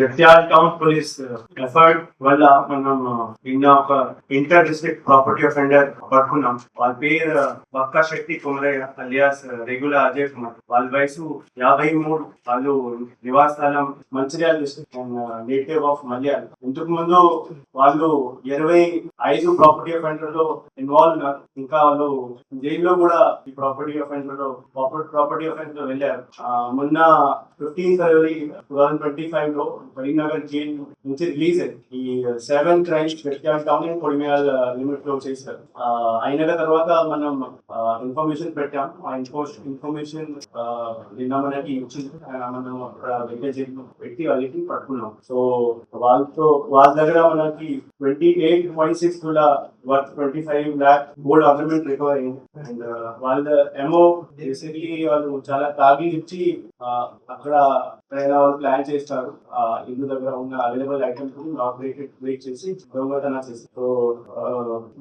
మన town police effort వల్ల మనం నిన్న ఒక ఇంటర్ డిస్ట్రిక్ట్ ప్రాపర్టీ అఫెండర్ పట్టుకున్నాం. వాళ్ళ పేరు బక్కా శెట్టి కుమరయ్య అలియాస్ రెగ్యులర్ అజయ్ కుమార్. వాళ్ళ వయసు యాభై మూడు. వాళ్ళు నివాసస్థలం Mancherial district native of Malyal ఇంతకు ముందు వాళ్ళు ఇరవై ఐదు ప్రాపర్టీ అఫెండర్లో ఇన్వాల్వ్ ఉన్నారు. ఇంకా వాళ్ళు జైల్లో కూడా ఈ ప్రాపర్టీ అఫెండర్లో ప్రాపర్టీ అఫెండర్లో వెళ్ళారు మొన్న fifteen February two thousand twenty ఫైవ్లో కరీంనగర్ జైల్ నుంచి రిలీజ్ అయింది. ఈ సెవెన్ క్రైమ్స్ వ్యక్తిగత టౌన్ అండ్ లిమిట్లో చేశారు. అయిన తర్వాత మనం ఇన్ఫర్మేషన్ పెట్టాం. ఆ ఇన్ఫర్మేషన్ నిన్న మనకి ఇచ్చింది. మనం అక్కడ వెంకట పెట్టి వాళ్ళకి పట్టుకున్నాం. సో వాళ్ళతో వాళ్ళ దగ్గర మనకి twenty eight point six worth twenty five lakh gold ornament recover అయింది అండ్ uh, వాళ్ళ ఎమో బేసిక్లీ వాళ్ళు చాలా తాగి ఇచ్చి అక్కడ ఎక్కడైనా వాళ్ళు ప్లాన్ చేస్తారు. ఆ ఇల్లు దగ్గర ఉన్న అవైలబుల్ ఐటమ్స్ ఆపరేటెడ్ బ్రేక్ చేసి దొంగతనం చేస్తారు. సో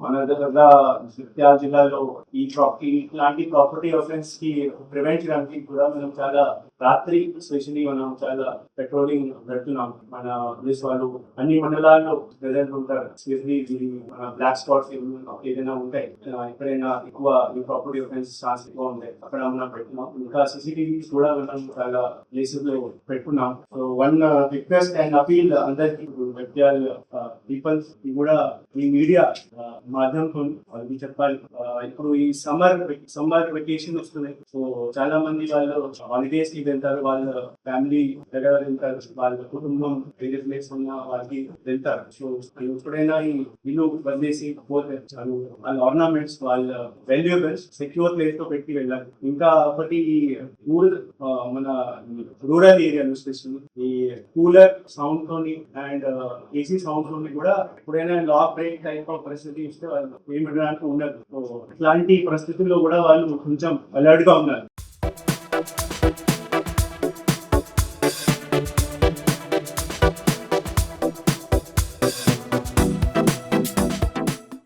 మన దగ్గర సిత్యాల జిల్లాలో ఈ ప్రాపర్టీ ఇలాంటి ప్రాపర్టీ ఆఫెన్స్కి ప్రివెంట్ చేయడానికి కూడా మనం చాలా రాత్రి స్పెషల్లీ మనం చాలా పెట్రోలింగ్ పెడుతున్నాం. మన పోలీస్ వాళ్ళు అన్ని మండలాల్లో ప్రజెంట్ ఉంటారు. స్పెషలీ మన బ్లాక్ స్పాట్స్ ఏదైనా ఉంటాయి. ఎక్కడైనా ఎక్కువ ఈ ప్రాపర్టీ ఆఫెన్స్ ఛాన్స్ ఎక్కువ ఉంటాయి. అక్కడ మనం పెట్టున్నాం ఇంకా సిసిటీవీ కూడా మనం చాలా ప్లేసెస్లో పెట్టుకున్నాం. So one request and appeal అందరికి వ్యక్తులు పీపుల్స్ కూడా ఈ మీడియా మాధ్యమంతో వాళ్ళకి చెప్పాలి. ఇప్పుడు ఈ సమ్మర్ సమ్మర్ వెకేషన్ వస్తున్నాయి. సో చాలా మంది వాళ్ళు హాలిడేస్కి వెళ్తారు. వాళ్ళ ఫ్యామిలీ దగ్గర వెళ్తారు. వాళ్ళ కుటుంబం వేరే ప్లేస్ ఉన్న వాళ్ళకి వెళ్తారు. సో ఎప్పుడైనా ఈ ఇల్లు వదిలేసి పోతే చాలు. వాళ్ళ ఆర్నమెంట్స్ వాళ్ళ వాల్యుయబుల్స్ సెక్యూర్ ప్లేస్లో పెట్టి వెళ్ళాలి. ఇంకా ఒకటి ఈ రూరల్ మన రూరల్ ఏరియాలో స్పెషల్ ఈ కూలర్ సౌండ్ తోని అండ్ ఏసీ సౌండ్స్ తోని కూడా ఎప్పుడైనా లాక్ బ్రేక్ టైప్ ఆఫ్ పరిస్థితి ఇస్తే వాళ్ళు ఏమి ఉండదు. సో ఇట్లాంటి పరిస్థితుల్లో కూడా వాళ్ళు కొంచెం అలర్ట్గా ఉన్నారు.